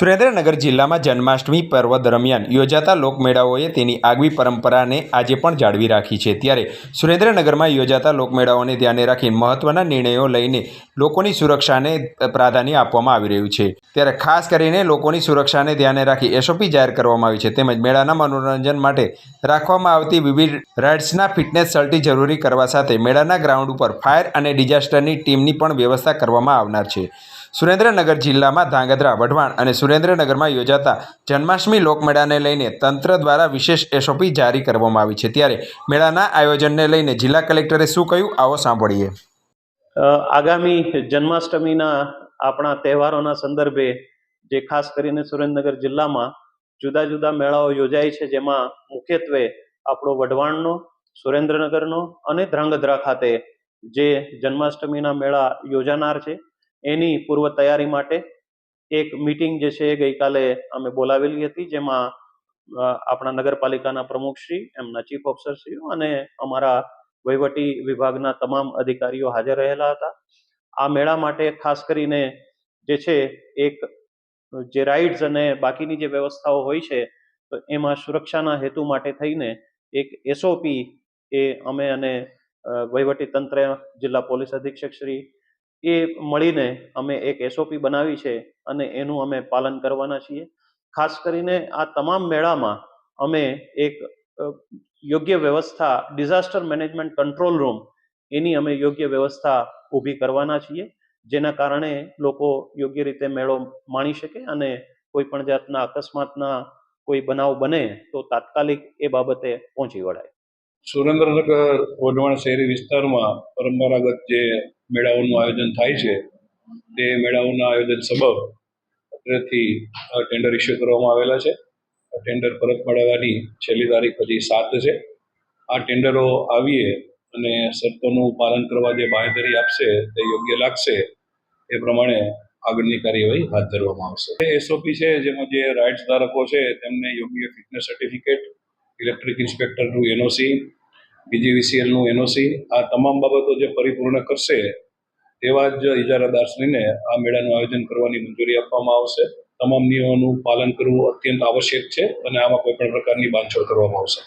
સુરેન્દ્રનગર જિલ્લામાં જન્માષ્ટમી પર્વ દરમિયાન યોજાતા લોકમેળાઓએ તેની આગવી પરંપરાને આજે પણ જાળવી રાખી છે. ત્યારે સુરેન્દ્રનગરમાં યોજાતા લોકમેળાઓને ધ્યાને રાખી મહત્વના નિર્ણયો લઈને લોકોની સુરક્ષાને પ્રાધાન્ય આપવામાં આવી રહ્યું છે. ત્યારે ખાસ કરીને લોકોની સુરક્ષાને ધ્યાને રાખી એસઓપી જાહેર કરવામાં આવી છે. તેમજ મેળાના મનોરંજન માટે રાખવામાં આવતી વિવિધ રાઇડ્સના ફિટનેસ સર્ટી જરૂરી કરવા સાથે મેળાના ગ્રાઉન્ડ ઉપર ફાયર અને ડિઝાસ્ટરની ટીમની પણ વ્યવસ્થા કરવામાં આવનાર છે. સુરેન્દ્રનગર જિલ્લામાં ધાંગધ્રા, વઢવાણ અને સુરેન્દ્રનગરમાં યોજાતા જન્માષ્ટમી લોકમેળાને લઈને તંત્ર દ્વારા વિશેષ એસઓપી જારી કરવામાં આવી છે. ત્યારે મેળાના આયોજનને લઈને જિલ્લા કલેક્ટરે શું કહ્યું? આવો સાંભળીએ. આગામી જન્માષ્ટમીના આપણા તહેવારોના સંદર્ભે જે ખાસ કરીને સુરેન્દ્રનગર જિલ્લામાં જુદા જુદા મેળાઓ યોજાય છે, જેમાં મુખ્યત્વે આપણો વઢવાણનો, સુરેન્દ્રનગરનો અને ધ્રાંગધ્રા ખાતે જે જન્માષ્ટમીના મેળા યોજાનાર છે. એની પૂર્વ તૈયારી માટે એક મીટિંગ જે છે એ ગઈકાલે અમે બોલાવેલી હતી, જેમાં આપણા નગરપાલિકાના પ્રમુખશ્રી, એમના ચીફ ઓફિસરશ્રીઓ અને અમારા વહીવટી વિભાગના તમામ અધિકારીઓ હાજર રહેલા હતા. આ મેળા માટે ખાસ કરીને જે છે એક, જે રાઇડ્સ અને બાકીની જે વ્યવસ્થાઓ હોય છે, તો એમાં સુરક્ષાના હેતુ માટે થઈને એક એસઓપી એ અમે અને વહીવટી તંત્ર, જિલ્લા પોલીસ અધિક્ષક શ્રી એ મળીને અમે એક એસઓપી બનાવી છે અને એનું અમે પાલન કરવાના છીએ. ખાસ કરીને આ તમામ મેળામાં અમે એક યોગ્ય વ્યવસ્થા ડિઝાસ્ટર મેનેજમેન્ટ કંટ્રોલ રૂમ એની અમે યોગ્ય વ્યવસ્થા ઊભી કરવાના છીએ, જેના કારણે લોકો યોગ્ય રીતે મેળો માણી શકે અને કોઈ પણ જાતના અકસ્માતના કોઈ બનાવ બને તો તાત્કાલિક એ બાબતે પહોંચી વળાય. સુરેન્દ્રનગર વઢવાણ શહેરી વિસ્તારમાં પરંપરાગત જે મેળાઓનું આયોજન થાય છે. તે મેળાઓના આયોજન સબબ અત્રેથી ટેન્ડર ઇસ્યુ કરવામાં આવેલા છે. ટેન્ડર પરત મેળવવાની છેલ્લી તારીખ હજી સાત છે. આ ટેન્ડરો આવીએ અને શરતોનું પાલન કરવા જે બાંયધરી આપશે, તે યોગ્ય લાગશે, એ પ્રમાણે આગળની કાર્યવાહી હાથ ધરવામાં આવશે. એસઓપી છે, જેમાં જે રાઇટ્સ ધારકો છે, તેમને યોગ્ય ફિટનેસ સર્ટિફિકેટ ઇલેક્ટ્રિક ઇન્સ્પેક્ટરનું એનઓસી બીજીવીસીએલનું એનઓસી આ તમામ બાબતો જે પરિપૂર્ણ કરશે તેવા જ ઇજારાદારશ્રીને આ મેળાનું આયોજન કરવાની મંજૂરી આપવામાં આવશે તમામ નિયમોનું પાલન કરવું અત્યંત આવશ્યક છે અને આમાં કોઈ પણ પ્રકારની બાંધછોડ કરવામાં આવશે.